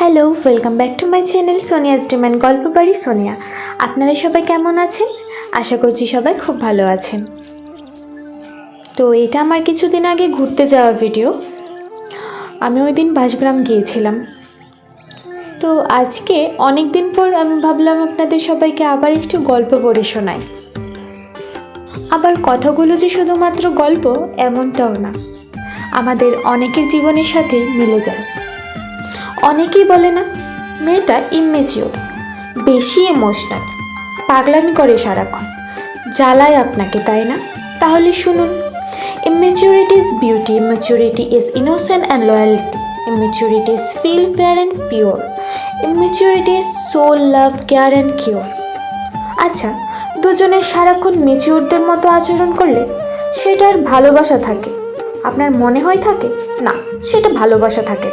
Hello welcome back to my channel Sonia's ডিম্যান গল্প বাড়ি সোনিয়া। আপনারা সবাই কেমন আছেন? আশা করছি সবাই খুব ভালো আছেন। তো এটা আমার কিছুদিন আগে ঘুরতে যাওয়ার ভিডিও আমি ওই দিন বাসগ্রাম গিয়েছিলাম। তো আজকে অনেক দিন পর আমি ভাবলাম আপনাদের সবাইকে আবার একটু গল্প পড়ে শোনাই। আবার কথাগুলো যে শুধুমাত্র গল্প, এমনটাও না। আমাদের অনেকের জীবনের সাথেই মিলে যায়। অনেকেই বলে না, মেয়েটা ইমেচিওর বেশি ইমোশনাল পাগলামি করে সারাক্ষণ। জ্বালায় আপনাকে, তাই না? তাহলে শুনুন immaturity is beauty immaturity is innocent and loyalty immaturity is feel fair and pure immaturity is soul love care and cure আচ্ছা দুজনের সারাক্ষণ মেচিউরদের মতো আচরণ করলে সেটার ভালোবাসা থাকে? আপনার মনে হয় থাকে? না, সেটা ভালোবাসা থাকে।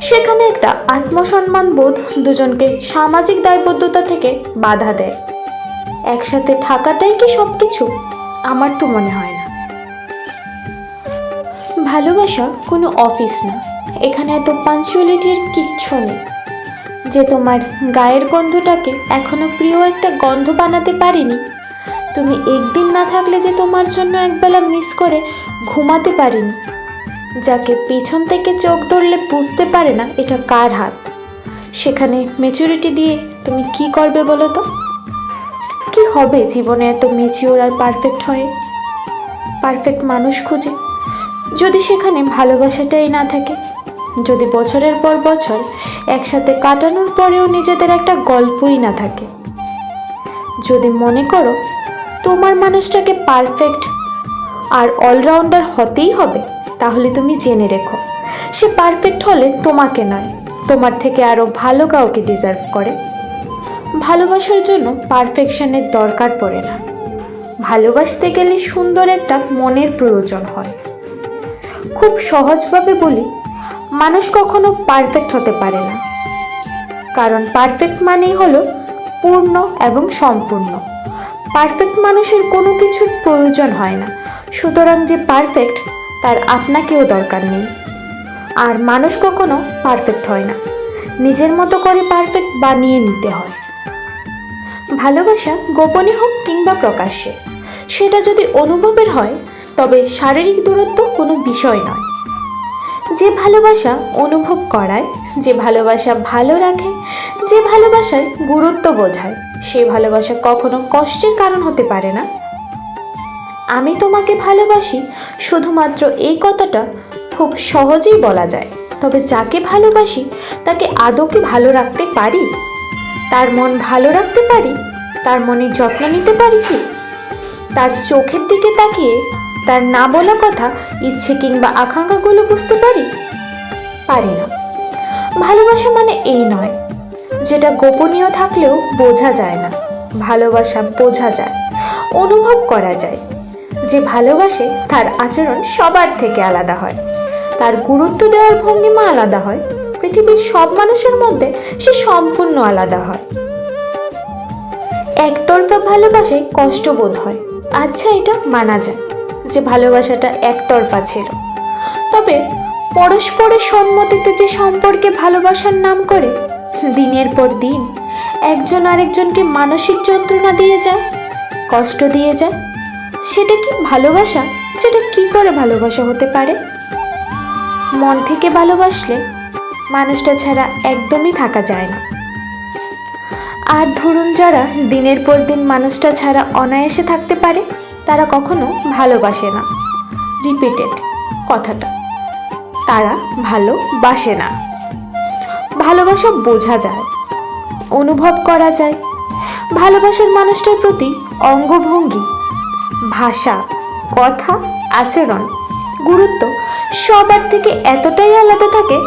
সেখানে একটা আত্মসম্মান বোধ দুজনকে সামাজিক দায়বদ্ধতা থেকে বাধা দেয়। একসাথে থাকাটাই কি সব কিছু আমার তো মনে হয় না। ভালোবাসা কোনো অফিস না। এখানে এত পাঞ্চুয়ালিটির কিচ্ছু নেই। যে তোমার গায়ের গন্ধটাকে এখনও প্রিয় একটা গন্ধ বানাতে পারিনি, তুমি একদিন না থাকলে যে তোমার জন্য একবেলা মিস করে ঘুমাতে পারিনি। যাকে পেছন থেকে চোখ ধরলে বুঝতে পারে না এটা কার হাত। সেখানে মেচুরিটি দিয়ে তুমি কি করবে বলো তো? কি হবে জীবনে এত মেচিওর আর পারফেক্ট হয়ে? পারফেক্ট মানুষ খুঁজে। যদি সেখানে ভালোবাসাটাই না থাকে, যদি বছরের পর বছর একসাথে কাটানোর পরেও নিজেদের একটা গল্পই না থাকে। যদি মনে করো তোমার মানুষটাকে পারফেক্ট আর অলরাউন্ডার হতেই হবে তাহলে তুমি জেনে রেখো। সে পারফেক্ট হলে তোমাকে নয়, তোমার থেকে আরও ভালো কাউকে ডিজার্ভ করে। ভালোবাসার জন্য পারফেকশনের দরকার পড়ে না। ভালোবাসতে গেলে সুন্দর একটা মনের প্রয়োজন হয়। খুব সহজভাবে বলি, মানুষ কখনো পারফেক্ট হতে পারে না। কারণ পারফেক্ট মানেই হলো পূর্ণ এবং সম্পূর্ণ। পারফেক্ট মানুষের কোনো কিছুর প্রয়োজন হয় না। সুতরাং যে পারফেক্ট তার আপনাকেও দরকার নেই। আর মানুষ কখনো পারফেক্ট হয় না। নিজের মতো করে পারফেক্ট বানিয়ে নিতে হয়। ভালোবাসা গোপনে হোক কিংবা প্রকাশ্যে, সেটা যদি অনুভবের হয়, তবে শারীরিক দূরত্ব কোনো বিষয় নয়। যে ভালোবাসা অনুভব করায়, যে ভালোবাসা ভালো রাখে, যে ভালোবাসায় গুরুত্ব বোঝায় সেই ভালোবাসা কখনো কষ্টের কারণ হতে পারে না। আমি তোমাকে ভালোবাসি, শুধুমাত্র এই কথাটা খুব সহজেই বলা যায়। তবে যাকে ভালোবাসি, তাকে আদৌ কি ভালো রাখতে পারি? তার মন ভালো রাখতে পারি? তার মনের যত্ন নিতে পারি কি? তার চোখের দিকে তাকিয়ে তার না বলা কথা, ইচ্ছে কিংবা আকাঙ্ক্ষাগুলো বুঝতে পারি? পারি না। ভালোবাসা মানে এই নয়, যেটা গোপনীয় থাকলেও বোঝা যায় না, ভালোবাসা বোঝা যায়, অনুভব করা যায়। যে ভালোবাসে, তার আচরণ সবার থেকে আলাদা হয়। তার গুরুত্ব দেওয়ার ভঙ্গিমা আলাদা হয়। পৃথিবীর সব মানুষের মধ্যে সে সম্পূর্ণ আলাদা হয়। একতরফা ভালোবাসায় কষ্ট বোধ হয়। আচ্ছা এটা মানা যায় যে ভালোবাসাটা একতরফা ছিল। তবে পরস্পরের সম্মতিতে যে সম্পর্কে ভালোবাসার নাম করে, দিনের পর দিন একজন আরেকজনকে মানসিক যন্ত্রণা দিয়ে যায়, কষ্ট দিয়ে যায় সেটা কি ভালোবাসা? যেটা কি করে ভালোবাসা হতে পারে? মন থেকে ভালোবাসলে মানুষটা ছাড়া একদমই থাকা যায় না। আর ধরুন যারা দিনের পর দিন মানুষটা ছাড়া অনায়াসে থাকতে পারে, তারা কখনো ভালোবাসে না। রিপিটেড কথাটা। তারা ভালোবাসে না। ভালোবাসা বোঝা যায়, অনুভব করা যায়। ভালোবাসার মানুষটার প্রতি অঙ্গভঙ্গি ভাষা, কথা, আচরণ, গুরুত্ব সবার থেকে এতটাই আলাদা থাকে,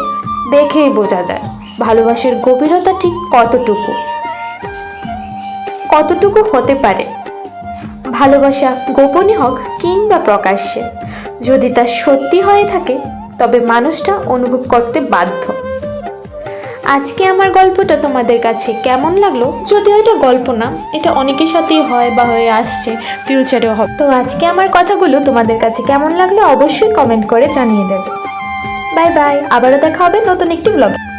দেখেই বোঝা যায় ভালোবাসার গভীরতা ঠিক কতটুকু। কতটুকু হতে পারে? ভালোবাসা গোপনে হোক কিংবা প্রকাশ্যে, যদি তা সত্যি হয়ে থাকে, তবে মানুষটা অনুভব করতে বাধ্য। আজকে আমার গল্পটা তোমাদের কাছে কেমন লাগল? যদিও এটা গল্প না, এটা অনেকের সাথেই হয় বা হয়ে আসছে ফিউচারেও হবে। তো আজকে আমার কথাগুলো তোমাদের কাছে কেমন লাগল অবশ্যই কমেন্ট করে জানিয়ে দেবে। বাই বাই আবারও দেখা হবে নতুন একটি ব্লগে